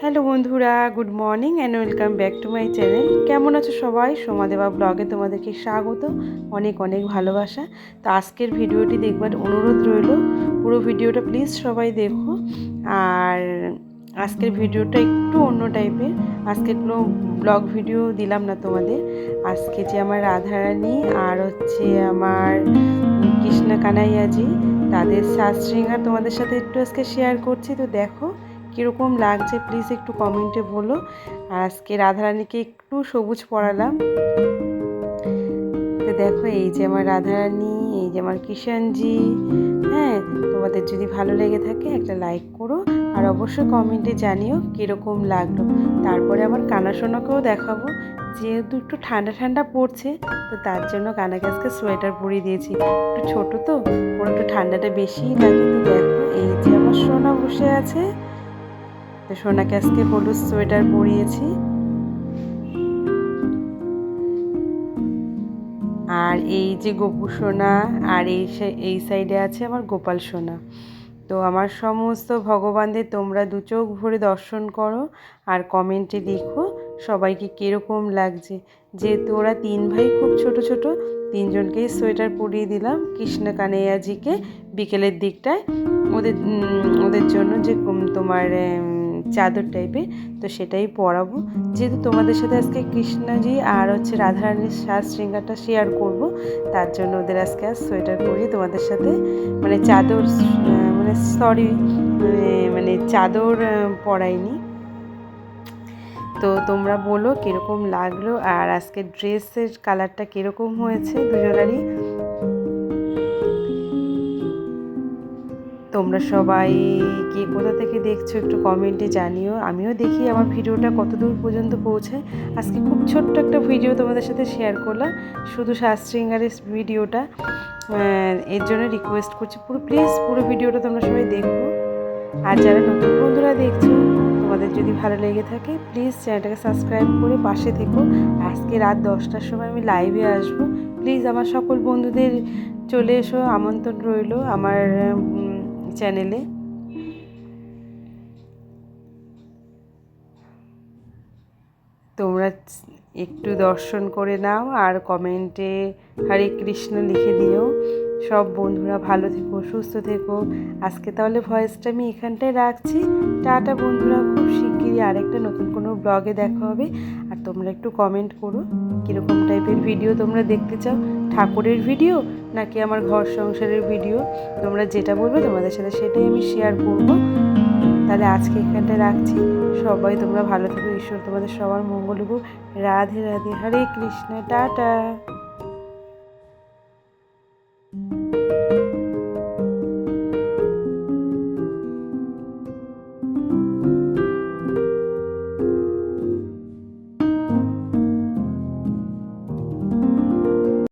Hello বন্ধুরা, good morning and welcome back to my channel কেমন আছো সবাই? সোমাদেবা ব্লগে তোমাদেরকে স্বাগত। অনেক অনেক ভালোবাসা। তো আজকের ভিডিওটি দেখবার অনুরোধ রইল, পুরো ভিডিওটা প্লিজ সবাই দেখো। আর আজকের ভিডিওটা একটু অন্য টাইপের আজকে কোনো ব্লগ ভিডিও দিলাম না তোমাদের। আজকে যে আমার রাধারানী আর হচ্ছে আমার কৃষ্ণা কানাইয়াজি তাদের সাজ শৃঙ্গার তোমাদের সাথে একটু আজকে শেয়ার করছি। তো দেখো কীরকম লাগছে প্লিজ একটু কমেন্টে বলো। আর আজকে রাধারানীকে একটু সবুজ পড়ালাম তো দেখো, এই যে আমার রাধারানী, এই যে আমার কিষানজি হ্যাঁ তোমাদের যদি ভালো লেগে থাকে একটা লাইক করো। আর অবশ্যই কমেন্টে জানিও কীরকম লাগল। তারপরে আমার কানাসোনাকেও দেখাবো। যেহেতু একটু ঠান্ডা ঠান্ডা পড়ছে, তো তার জন্য কানাকে আজকে সোয়েটার পরিয়ে দিয়েছি। একটু ছোটো তো, ওর একটু ঠান্ডাটা বেশিই লাগে। তো দেখো, এই যে আমার সোনা বসে আছে। তো সোনাকে আজকে হলুদ সোয়েটার পরিয়েছি। আর এই যে গোপু সোনা, আর এই এই সাইডে আছে আমার গোপাল সোনা। তো আমার সমস্ত ভগবানদের তোমরা দু চোখ ভরে দর্শন করো আর কমেন্টে লিখো সবাইকে কীরকম লাগছে। যেহেতু ওরা তিন ভাই খুব ছোট ছোট তিনজনকেই সোয়েটার পরিয়ে দিলাম কৃষ্ণ কানাইয়াজিকে বিকেলের দিকটায়। ওদের ওদের জন্য যে তোমার চাদর টাইপের তো সেটাই পরাবো। যেহেতু তোমাদের সাথে আজকে কৃষ্ণজি আর হচ্ছে রাধারানীর সাজ শৃঙ্গারটা শেয়ার করব, তার জন্য ওদের আজকে আর সোয়েটার পরিয়ে তোমাদের সাথে মানে চাদর মানে সরি মানে মানে চাদর পরাইনি। তো তোমরা বলো কীরকম লাগল, আর আজকে ড্রেসের কালারটা কীরকম হয়েছে দুজনারই? তোমরা সবাই কে কোথা থেকে দেখছ একটু কমেন্টে জানিও। আমিও দেখি আমার ভিডিওটা কত দূর পর্যন্ত পৌঁছায়। আজকে খুব ছোট্ট একটা ভিডিও তোমাদের সাথে শেয়ার করলাম। শুধু শাস্ত্রিঙ্গারের ভিডিওটা। এর জন্য রিকোয়েস্ট করছি পুরো প্লিজ পুরো ভিডিওটা তোমরা সবাই দেখো। আর যারা নতুন বন্ধুরা দেখছ, তোমাদের যদি ভালো লেগে থাকে প্লিজ চ্যানেলটাকে সাবস্ক্রাইব করে পাশে থেকো। আজকে রাত দশটার সময় আমি লাইভে আসব। প্লিজ আমার সকল বন্ধুদের চলে এসো, আমন্ত্রণ রইল। আমার চ্যানেলে। তোমরা একটু দর্শন করে নাও আর কমেন্টে হরে কৃষ্ণ লিখে দিও। সব বন্ধুরা ভালো থেকো, সুস্থ থেকো। আজকে তাহলে ভয়েসটা আমি এখানটায় রাখছি। টাটা বন্ধুরা, খুব শিগগিরই আরেকটা নতুন কোনো ব্লগে দেখা হবে। আর তোমরা একটু কমেন্ট করো, কীরকম টাইপের ভিডিও তোমরা দেখতে চাও? ঠাকুরের ভিডিও নাকি আমার ঘর সংসারের ভিডিও তোমরা যেটা বলবে তোমাদের সাথে সেটাই আমি শেয়ার করব। তাহলে আজকে এখানটায় রাখছি। সবাই তোমরা ভালো থেকো, ঈশ্বর তোমাদের সবার মঙ্গল হোক রাধে রাধে, হরে কৃষ্ণ, টাটা।